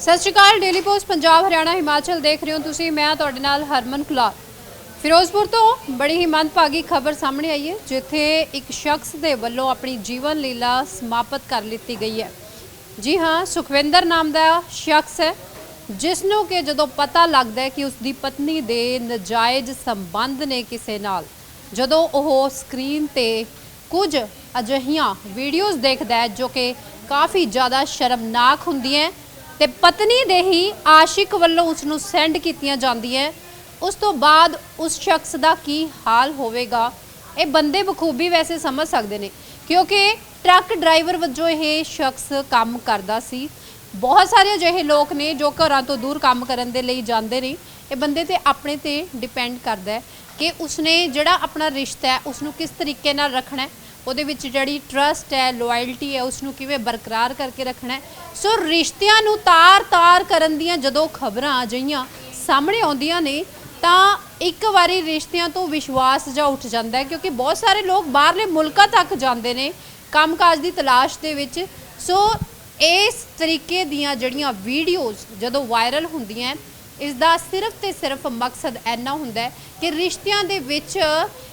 ਸਤਿ ਸ਼੍ਰੀ ਅਕਾਲ ਡੇਲੀ ਪੋਸਟ ਪੰਜਾਬ, ਹਰਿਆਣਾ, ਹਿਮਾਚਲ ਦੇਖ ਰਹੇ ਹੋ ਤੁਸੀਂ। ਮੈਂ ਤੁਹਾਡੇ ਨਾਲ ਹਰਮਨ ਕੁਲਾਰ। ਫਿਰੋਜ਼ਪੁਰ ਤੋਂ ਬੜੀ ਹੀ ਮੰਦਭਾਗੀ ਖਬਰ ਸਾਹਮਣੇ ਆਈ ਹੈ, ਜਿੱਥੇ ਇੱਕ ਸ਼ਖਸ ਦੇ ਵੱਲੋਂ ਆਪਣੀ ਜੀਵਨ ਲੀਲਾ ਸਮਾਪਤ ਕਰ ਲਿੱਤੀ ਗਈ ਹੈ। ਜੀ ਹਾਂ, ਸੁਖਵਿੰਦਰ ਨਾਮ ਦਾ ਸ਼ਖਸ ਹੈ ਜਿਸ ਨੂੰ ਕਿ ਜਦੋਂ ਪਤਾ ਲੱਗਦਾ ਹੈ ਕਿ ਉਸ ਦੀ ਪਤਨੀ ਦੇ ਨਜਾਇਜ਼ ਸੰਬੰਧ ਨੇ ਕਿਸੇ ਨਾਲ, ਜਦੋਂ ਉਹ ਸਕਰੀਨ ਤੇ ਕੁਝ ਅਜਿਹੀਆਂ ਵੀਡੀਓਜ਼ ਦੇਖਦਾ ਹੈ, ਜੋ ਕਿ ਕਾਫੀ ਜ਼ਿਆਦਾ ਸ਼ਰਮਨਾਕ ਹੁੰਦੀਆਂ ਤੇ ਪਤਨੀ ਦੇ ਹੀ ਆਸ਼ਿਕ ਵੱਲੋਂ ਉਸ ਨੂੰ ਸੈਂਡ ਕੀਤੀਆਂ ਜਾਂਦੀਆਂ ਉਸ ਤੋਂ ਬਾਅਦ ਉਸ ਸ਼ਖਸ ਦਾ ਕੀ ਹਾਲ ਹੋਵੇਗਾ? ਇਹ ਬੰਦੇ ਬਖੂਬੀ ਵੈਸੇ ਸਮਝ ਸਕਦੇ ਨੇ, ਕਿਉਂਕਿ ਟਰੱਕ ਡਰਾਈਵਰ ਵਜੋਂ ਇਹ ਸ਼ਖਸ ਕੰਮ ਕਰਦਾ ਸੀ। ਬਹੁਤ ਸਾਰੇ ਅਜਿਹੇ ਲੋਕ ਨੇ ਜੋ ਘਰਾਂ ਤੋਂ ਦੂਰ ਕੰਮ ਕਰਨ ਦੇ ਲਈ ਜਾਂਦੇ ਨੇ। ਇਹ ਬੰਦੇ ਤੇ ਆਪਣੇ ਤੇ ਡਿਪੈਂਡ ਕਰਦਾ ਹੈ ਕਿ ਉਸਨੇ ਜਿਹੜਾ ਆਪਣਾ ਰਿਸ਼ਤਾ ਹੈ ਉਸ ਨੂੰ ਕਿਸ ਤਰੀਕੇ ਨਾਲ ਰੱਖਣਾ ਹੈ। ਉਹਦੇ ਵਿੱਚ ਜਿਹੜੀ ਟਰਸਟ ਹੈ ਲੋਇਲਟੀ ਹੈ ਉਸ ਨੂੰ ਕਿਵੇਂ ਬਰਕਰਾਰ ਕਰਕੇ ਰੱਖਣਾ ਹੈ। ਸੋ ਰਿਸ਼ਤਿਆਂ ਨੂੰ ਤਾਰ-ਤਾਰ ਕਰਨ ਦੀਆਂ ਜਦੋਂ ਖਬਰਾਂ ਅਜਈਆਂ ਸਾਹਮਣੇ ਆਉਂਦੀਆਂ ਨੇ, ਤਾਂ ਇੱਕ ਵਾਰੀ ਰਿਸ਼ਤਿਆਂ ਤੋਂ ਵਿਸ਼ਵਾਸ ਜਾ ਉੱਠ ਜਾਂਦਾ ਹੈ, ਕਿਉਂਕਿ ਬਹੁਤ ਸਾਰੇ ਲੋਕ ਬਾਹਰਲੇ ਮੁਲਕਾਂ ਤੱਕ ਜਾਂਦੇ ਨੇ ਕੰਮਕਾਜ ਦੀ ਤਲਾਸ਼ ਦੇ ਵਿੱਚ। ਸੋ ਇਸ ਤਰੀਕੇ ਦੀਆਂ ਜਿਹੜੀਆਂ ਵੀਡੀਓਜ਼ ਜਦੋਂ ਵਾਇਰਲ ਹੁੰਦੀਆਂ ਇਸ ਦਾ ਸਿਰਫ ਤੇ ਸਿਰਫ ਮਕਸਦ ਐਨਾ ਹੁੰਦਾ ਹੈ ਕਿ ਰਿਸ਼ਤਿਆਂ ਦੇ ਵਿੱਚ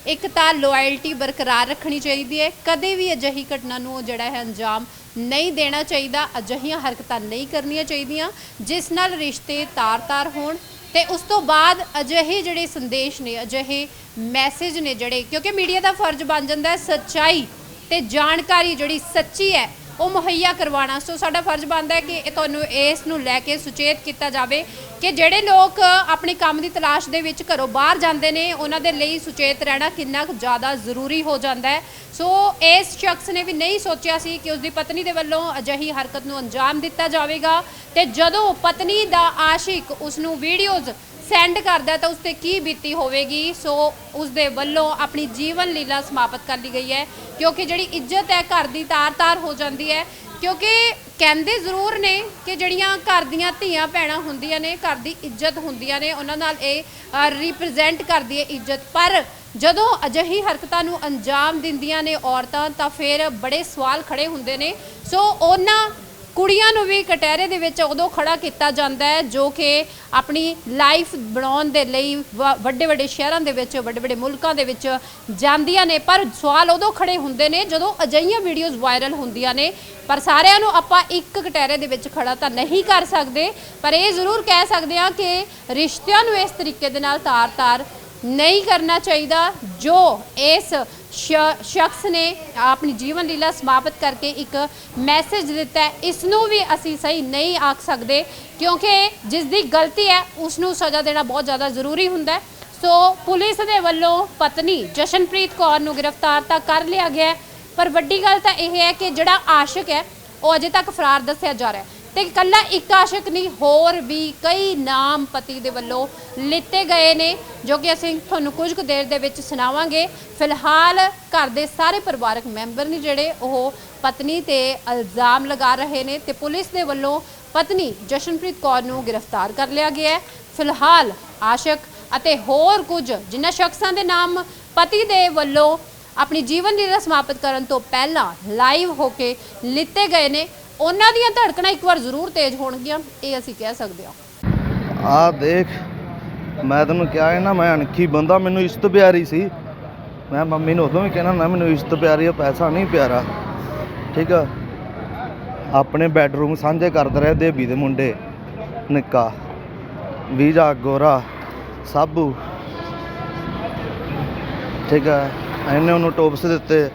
ਇੱਕ ਤਾਂ ਲੋਇਲਟੀ ਬਰਕਰਾਰ ਰੱਖਣੀ ਚਾਹੀਦੀ ਹੈ। ਕਦੇ ਵੀ ਅਜਿਹੀ ਘਟਨਾ ਨੂੰ ਜਿਹੜਾ ਹੈ ਅੰਜਾਮ ਨਹੀਂ ਦੇਣਾ ਚਾਹੀਦਾ। ਅਜਿਹੀਆਂ ਹਰਕਤਾਂ ਨਹੀਂ ਕਰਨੀਆਂ ਚਾਹੀਦੀਆਂ, ਜਿਸ ਨਾਲ ਰਿਸ਼ਤੇ ਤਾਰ-ਤਾਰ ਹੋਣ ਤੇ ਉਸ ਤੋਂ ਬਾਅਦ ਅਜਿਹੇ ਜਿਹੜੇ ਸੰਦੇਸ਼ ਨੇ, ਅਜਿਹੇ ਮੈਸੇਜ ਨੇ ਜਿਹੜੇ, ਕਿਉਂਕਿ ਮੀਡੀਆ ਦਾ ਫਰਜ਼ ਬਣ ਜਾਂਦਾ ਹੈ ਸੱਚਾਈ ਤੇ ਜਾਣਕਾਰੀ ਜਿਹੜੀ ਸੱਚੀ ਹੈ ਉਹ ਮੁਹੱਈਆ ਕਰਵਾਉਣਾ। ਸੋ ਸਾਡਾ ਫਰਜ਼ ਬਣਦਾ ਹੈ ਕਿ ਇਹ ਤੁਹਾਨੂੰ ਇਸ ਨੂੰ ਲੈ ਕੇ ਸੁਚੇਤ ਕੀਤਾ ਜਾਵੇ ਕਿ ਜਿਹੜੇ ਲੋਕ ਆਪਣੇ ਕੰਮ ਦੀ ਤਲਾਸ਼ ਦੇ ਵਿੱਚ ਘਰੋਂ ਬਾਹਰ ਜਾਂਦੇ ਨੇ, ਉਹਨਾਂ ਦੇ ਲਈ ਸੁਚੇਤ ਰਹਿਣਾ ਕਿੰਨਾ ਕੁ ਜ਼ਿਆਦਾ ਜ਼ਰੂਰੀ ਹੋ ਜਾਂਦਾ ਹੈ। ਸੋ ਇਸ ਸ਼ਖਸ ਨੇ ਵੀ ਨਹੀਂ ਸੋਚਿਆ ਸੀ ਕਿ ਉਸ ਦੀ ਪਤਨੀ ਦੇ ਵੱਲੋਂ ਅਜਿਹੀ ਹਰਕਤ ਨੂੰ ਅੰਜਾਮ ਦਿੱਤਾ ਜਾਵੇਗਾ ਤੇ ਜਦੋਂ ਪਤਨੀ ਦਾ ਆਸ਼ਿਕ ਉਸ ਨੂੰ ਵੀਡੀਓਜ਼ ਸੈਂਡ ਕਰਦਾ ਤਾਂ ਉਸ ਤੇ ਕੀ ਬੀਤੀ ਹੋਵੇਗੀ? ਸੋ ਉਸ ਦੇ ਵੱਲੋਂ ਆਪਣੀ ਜੀਵਨ ਲੀਲਾ ਸਮਾਪਤ ਕਰ ਲਈ ਗਈ ਹੈ। ਕਿਉਂਕਿ ਜਿਹੜੀ ਇੱਜ਼ਤ ਹੈ ਘਰ ਦੀ ਤਾਰ-ਤਾਰ ਹੋ ਜਾਂਦੀ ਹੈ। ਕਿਉਂਕਿ ਕਹਿੰਦੇ ਜ਼ਰੂਰ ਨੇ ਕਿ ਜਿਹੜੀਆਂ ਘਰ ਦੀਆਂ ਧੀਆਂ ਭੈਣਾਂ ਹੁੰਦੀਆਂ ਨੇ, ਘਰ ਦੀ ਇੱਜ਼ਤ ਹੁੰਦੀਆਂ ਨੇ, ਉਹਨਾਂ ਨਾਲ ਇਹ ਰਿਪਰੈਜ਼ੈਂਟ ਕਰਦੀ ਹੈ ਇੱਜ਼ਤ। ਪਰ ਜਦੋਂ ਅਜਿਹੀ ਹਰਕਤਾਂ ਨੂੰ ਅੰਜਾਮ ਦਿੰਦੀਆਂ ਨੇ ਔਰਤਾਂ, ਤਾਂ ਫਿਰ ਬੜੇ ਸਵਾਲ ਖੜੇ ਹੁੰਦੇ ਨੇ। ਸੋ ਉਹਨਾਂ ਕੁੜੀਆਂ ਨੂੰ ਵੀ ਕਟਹਿਰੇ ਦੇ ਵਿੱਚ ਉਦੋਂ ਖੜਾ ਕੀਤਾ ਜਾਂਦਾ ਹੈ, ਜੋ ਕਿ ਆਪਣੀ ਲਾਈਫ ਬਣਾਉਣ ਦੇ ਲਈ ਵੱਡੇ ਵੱਡੇ ਸ਼ਹਿਰਾਂ ਦੇ ਵਿੱਚ, ਵੱਡੇ ਵੱਡੇ ਮੁਲਕਾਂ ਦੇ ਵਿੱਚ ਜਾਂਦੀਆਂ ਨੇ। ਪਰ ਸਵਾਲ ਉਦੋਂ ਖੜੇ ਹੁੰਦੇ ਨੇ ਜਦੋਂ ਅਜਿਹੀਆਂ ਵੀਡੀਓਜ਼ ਵਾਇਰਲ ਹੁੰਦੀਆਂ ਨੇ। ਪਰ ਸਾਰਿਆਂ ਨੂੰ ਆਪਾਂ ਇੱਕ ਕਟਹਿਰੇ ਦੇ ਵਿੱਚ ਖੜਾ ਤਾਂ ਨਹੀਂ ਕਰ ਸਕਦੇ, ਪਰ ਇਹ ਜ਼ਰੂਰ ਕਹਿ ਸਕਦੇ ਹਾਂ ਕਿ ਰਿਸ਼ਤਿਆਂ ਨੂੰ ਇਸ ਤਰੀਕੇ ਦੇ ਨਾਲ ਤਾਰ-ਤਾਰ ਨਹੀਂ ਕਰਨਾ ਚਾਹੀਦਾ, ਜੋ ਇਸ ਸ਼ਖਸ ਨੇ ਆਪਣੀ ਜੀਵਨ ਲੀਲਾ ਸਮਾਪਤ ਕਰਕੇ ਇੱਕ ਮੈਸੇਜ ਦਿੱਤਾ ਇਸ ਨੂੰ ਵੀ ਅਸੀਂ ਸਹੀ ਨਹੀਂ ਆਖ ਸਕਦੇ, ਕਿਉਂਕਿ ਜਿਸ ਦੀ ਗਲਤੀ ਹੈ ਉਸ ਨੂੰ ਸਜ਼ਾ ਦੇਣਾ ਬਹੁਤ ਜ਼ਿਆਦਾ ਜ਼ਰੂਰੀ ਹੁੰਦਾ ਸੋ ਪੁਲਿਸ ਦੇ ਵੱਲੋਂ ਪਤਨੀ ਜਸ਼ਨਪ੍ਰੀਤ ਕੌਰ ਨੂੰ ਗ੍ਰਿਫਤਾਰ ਤਾਂ ਕਰ ਲਿਆ ਗਿਆ ਪਰ ਵੱਡੀ ਗੱਲ ਤਾਂ ਇਹ ਹੈ ਕਿ ਜਿਹੜਾ ਆਸ਼ਿਕ ਹੈ, ਉਹ ਅਜੇ ਤੱਕ ਫਰਾਰ ਦੱਸਿਆ ਜਾ ਰਿਹਾ ਹੈ। ਤੇ ਇਕੱਲਾ ਇੱਕ ਆਸ਼ਿਕ ਨਹੀਂ, ਹੋਰ ਵੀ ਕਈ ਨਾਮ ਪਤੀ ਦੇ ਵੱਲੋਂ ਲਿੱਤੇ ਗਏ ਨੇ, ਜੋ ਕਿ ਅਸੀਂ ਤੁਹਾਨੂੰ ਕੁਝ ਕੁ ਦੇਰ ਦੇ ਵਿੱਚ ਸੁਣਾਵਾਂਗੇ। ਫਿਲਹਾਲ ਘਰ ਦੇ ਸਾਰੇ ਪਰਿਵਾਰਕ ਮੈਂਬਰ ਨੇ ਜਿਹੜੇ ਉਹ ਪਤਨੀ ਤੇ ਇਲਜ਼ਾਮ ਲਗਾ ਰਹੇ ਨੇ ਤੇ ਪੁਲਿਸ ਦੇ ਵੱਲੋਂ ਪਤਨੀ ਜਸ਼ਨਪ੍ਰੀਤ ਕੌਰ ਨੂੰ ਗ੍ਰਿਫਤਾਰ ਕਰ ਲਿਆ ਗਿਆ ਹੈ। ਫਿਲਹਾਲ ਆਸ਼ਿਕ ਅਤੇ ਹੋਰ ਕੁਝ ਜਿਨ੍ਹਾਂ ਸ਼ਖਸਾਂ ਦੇ ਨਾਮ ਪਤੀ ਦੇ ਵੱਲੋਂ ਆਪਣੀ ਜੀਵਨ ਲੀਲਾ ਸਮਾਪਤ ਕਰਨ ਤੋਂ ਪਹਿਲਾਂ ਲਾਈਵ ਹੋ ਕੇ ਲਿੱਤੇ ਗਏ ਨੇ ਉਹਨਾਂ ਦੀਆਂ ਧੜਕਣਾਂ ਇੱਕ ਵਾਰ ਜ਼ਰੂਰ ਤੇਜ਼ ਹੋਣਗੀਆਂ, ਇਹ ਅਸੀਂ ਕਹਿ ਸਕਦੇ ਹਾਂ। ਆ ਦੇਖ, ਮੈਂ ਤੈਨੂੰ ਕਿਹਾ ਹੈ ਨਾ, ਮੈਂ ਅਣਖੀ ਬੰਦਾ, ਮੈਨੂੰ ਇਸ਼ਤ ਪਿਆਰੀ ਸੀ। ਮੈਂ ਮੰਮੀ ਨੂੰ ਉਦੋਂ ਵੀ ਕਹਿਣਾ ਨਾ ਮੈਨੂੰ ਇਸ਼ਤ ਪਿਆਰੀ ਆ, ਪੈਸਾ ਨਹੀਂ ਪਿਆਰਾ। ਠੀਕ ਆ? ਆਪਣੇ ਬੈਡਰੂਮ ਸਾਂਝੇ ਕਰਦੇ ਰਹੇ ਦੇਬੀ ਦੇ ਮੁੰਡੇ, ਨਿੱਕਾ। ਵੀਜਾ, ਗੋਰਾ, ਸਾਬੂ। ਠੀਕ ਆ? ਇਹਨੇ ਉਹਨੂੰ ਟੋਪਸ ਦਿੱਤੇ।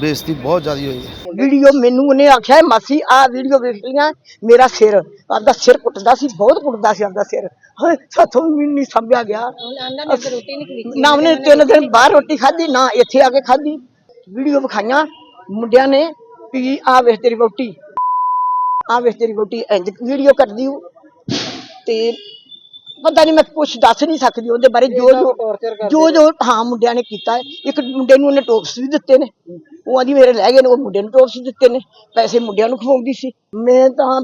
ਬੇਇੱਜ਼ਤੀ ਬਹੁਤ ਜ਼ਿਆਦੀ ਹੋਈ ਹੈ। ਵੀਡੀਓ ਮੈਨੂੰ ਉਹਨੇ ਆਖਿਆ ਮਾਸੀ ਆ ਵੀਡੀਓ ਵੇਖ ਲੀਆਂ ਮੇਰਾ ਸਿਰ ਆਪਦਾ ਸਿਰ ਕੁੱਟਦਾ ਸੀ ਬਹੁਤ ਕੁੱਟਦਾ ਸੀ ਆਪਦਾ ਸਿਰ। ਹਾਂ ਸਾਥੋਂ ਵੀ ਨਹੀਂ ਸੰਭਿਆ ਗਿਆ। ਨਾ ਉਹਨੇ ਤਿੰਨ ਦਿਨ ਬਾਹਰ ਰੋਟੀ ਖਾਧੀ ਨਾ ਇੱਥੇ ਆ ਕੇ ਖਾਧੀ। ਵੀਡੀਓ ਵਿਖਾਈਆਂ ਮੁੰਡਿਆਂ ਨੇ ਵੀ ਆ ਵੇਖ ਤੇਰੀ ਵੋਟੀ ਆ ਵੇਖ ਤੇਰੀ ਵੋਟੀ ਇੰਜ ਵੀਡੀਓ ਕਰਦੀ ਉਹ। ਤੇ ਪਤਾ ਨਹੀਂ ਮੈਂ ਕੁਝ ਦੱਸ ਨਹੀਂ ਸਕਦੀ ਉਹਦੇ ਬਾਰੇ ਜੋ ਜੋ ਜੋ ਜੋ ਹਾਂ ਮੁੰਡਿਆਂ ਨੇ ਕੀਤਾ ਹੈ। ਇੱਕ ਮੁੰਡੇ ਨੂੰ ਉਹਨੇ ਟੋਪਸ ਵੀ ਦਿੱਤੇ ਨੇ। ਉਹ ਆਂਦੀ ਮੇਰੇ ਲੈ ਗਏ ਨੇ। ਉਹ ਮੁੰਡੇ ਨੂੰ ਟੋਪਸ ਦਿੱਤੇ ਨੇ। ਪੈਸੇ ਮੁੰਡਿਆਂ ਨੂੰ ਖਵਾਉਂਦੀ ਸੀ। ਮੈਂ ਤਾਂ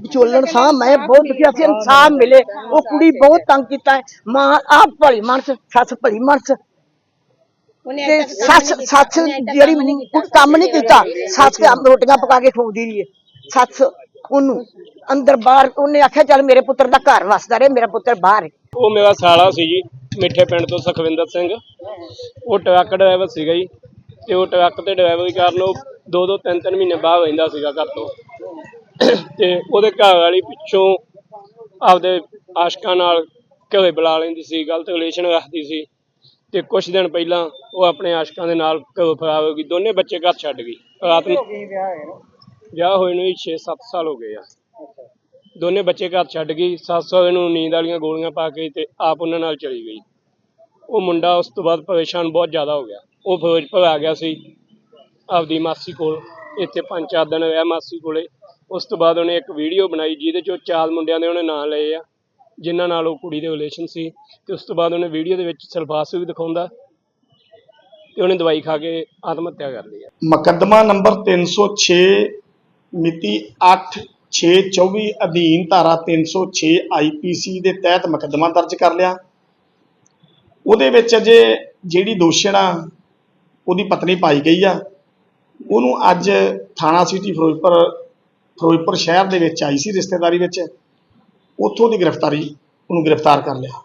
ਵਿਚੋਲਣ ਸਾਂ। ਮੈਂ ਬਹੁਤ ਦੁਖਿਆ ਸੀ। ਇਨਸਾਫ ਮਿਲੇ। ਉਹ ਕੁੜੀ ਬਹੁਤ ਤੰਗ ਕੀਤਾ ਹੈ। ਮਾਂ ਆਪ ਭਲੀ ਮਨਸ ਸੱਸ ਭਲੀ ਮਨਸ। ਤੇ ਸੱਸ ਸੱਸ ਜਿਹੜੀ ਕੁੜੀ ਕੰਮ ਨਹੀਂ ਕੀਤਾ। ਸੱਸ ਕੰਮ ਰੋਟੀਆਂ ਪਕਾ ਕੇ ਖਵਾਉਂਦੀ ਰਹੀ ਹੈ। ਸੱਸ ਉਹਨੂੰ ਅੰਦਰ ਬਾਹਰ ਉਹਨੇ ਆਖਿਆ ਚੱਲ ਮੇਰੇ ਪੁੱਤਰ ਦਾ ਘਰ ਵਸਦਾ ਰਹੇ ਮੇਰਾ ਪੁੱਤਰ ਬਾਹਰ ਹੈ। ਉਹ ਮੇਰਾ ਸਾਲਾ ਸੀ ਜੀ ਮਿੱਠੇ ਪਿੰਡ ਤੋਂ ਸੁਖਵਿੰਦਰ ਸਿੰਘ। ਉਹ ਟਰੱਕ ਡਰਾਈਵਰ ਸੀਗਾ ਜੀ ਤੇ ਉਹ ਟਰੱਕ ਤੇ ਡਰਾਈਵਰੀ ਕਰਨ ਉਹ ਦੋ ਦੋ ਤਿੰਨ ਤਿੰਨ ਮਹੀਨੇ ਬਾਹਰ ਰਹਿੰਦਾ ਸੀਗਾ ਘਰ ਤੋਂ। ਤੇ ਉਹਦੇ ਘਰ ਵਾਲੀ ਪਿੱਛੋਂ ਆਪਦੇ ਆਸ਼ਕਾਂ ਨਾਲ ਘਰੇ ਬੁਲਾ ਲੈਂਦੀ ਸੀ ਗਲਤ ਰਿਲੇਸ਼ਨ ਰੱਖਦੀ ਸੀ। ਤੇ ਕੁਝ ਦਿਨ ਪਹਿਲਾਂ ਉਹ ਆਪਣੇ ਆਸ਼ਕਾਂ ਦੇ ਨਾਲ ਘਰੋਂ ਫਰਾਰ ਹੋ ਗਈ ਦੋਨੇ ਬੱਚੇ ਘਰ ਛੱਡ ਗਈ। ਰਾਤ ਨੂੰ ਵਿਆਹ ਹੋਏ ਨੂੰ 6-7 ਸਾਲ ਹੋ ਗਏ ਆ। ਦੋਨੇ ਬੱਚੇ ਘਰ ਛੱਡ ਗਈ, ਸੱਸ ਸਹੁਰੇ ਨੂੰ ਨੀਂਦ ਵਾਲੀਆਂ ਗੋਲੀਆਂ ਪਾ ਕੇ ਤੇ ਆਪ ਉਹਨਾਂ ਨਾਲ ਚਲੀ ਗਈ। ਉਹ ਮੁੰਡਾ ਉਸ ਤੋਂ ਬਾਅਦ ਪਰੇਸ਼ਾਨ ਬਹੁਤ ਜ਼ਿਆਦਾ ਹੋ ਗਿਆ। ਉਹ ਫਿਰੋਜ਼ਪੁਰ ਆ ਗਿਆ ਸੀ ਆਪਦੀ ਮਾਸੀ ਕੋਲ। ਇੱਥੇ ਪੰਜ ਚਾਰ ਦਿਨ ਰਿਹਾ ਮਾਸੀ ਕੋਲੇ। ਉਸ ਤੋਂ ਬਾਅਦ ਉਹਨੇ ਇੱਕ ਵੀਡੀਓ ਬਣਾਈ ਜਿਹਦੇ ਚ ਉਹ ਚਾਰ ਮੁੰਡਿਆਂ ਦੇ ਉਹਨੇ ਨਾਂ ਲਏ ਆ, ਜਿਨ੍ਹਾਂ ਨਾਲ ਉਹ ਕੁੜੀ ਦੇ ਰਿਲੇਸ਼ਨ ਸੀ। ਤੇ ਉਸ ਤੋਂ ਬਾਅਦ ਉਹਨੇ ਵੀਡੀਓ ਦੇ ਵਿੱਚ ਸਲਫਾਸ ਵੀ ਦਿਖਾਉਂਦਾ ਤੇ ਉਹਨੇ ਦਵਾਈ ਖਾ ਕੇ ਆਤਮ ਹੱਤਿਆ ਕਰ ਲਈ ਆ। ਮੁਕੱਦਮਾ ਨੰਬਰ 306 ਮਿਤੀ 8/6/24 ਅਧੀਨ ਧਾਰਾ 306 ਆਈਪੀਸੀ ਦੇ ਤਹਿਤ ਮੁਕੱਦਮਾ ਦਰਜ ਕਰ ਲਿਆ। ਉਹਦੇ ਵਿੱਚ ਅਜੇ ਜਿਹੜੀ ਦੋਸ਼ਣ ਆ ਉਹਦੀ ਪਤਨੀ ਪਾਈ ਗਈ ਆ, ਉਹਨੂੰ ਅੱਜ ਥਾਣਾ ਸਿਟੀ ਫਿਰੋਜ਼ਪੁਰ ਫਿਰੋਜ਼ਪੁਰ ਸ਼ਹਿਰ ਦੇ ਵਿੱਚ ਆਈ ਸੀ ਰਿਸ਼ਤੇਦਾਰੀ ਵਿੱਚ। ਉੱਥੋਂ ਦੀ ਗ੍ਰਿਫਤਾਰੀ ਉਹਨੂੰ ਗ੍ਰਿਫਤਾਰ ਕਰ ਲਿਆ।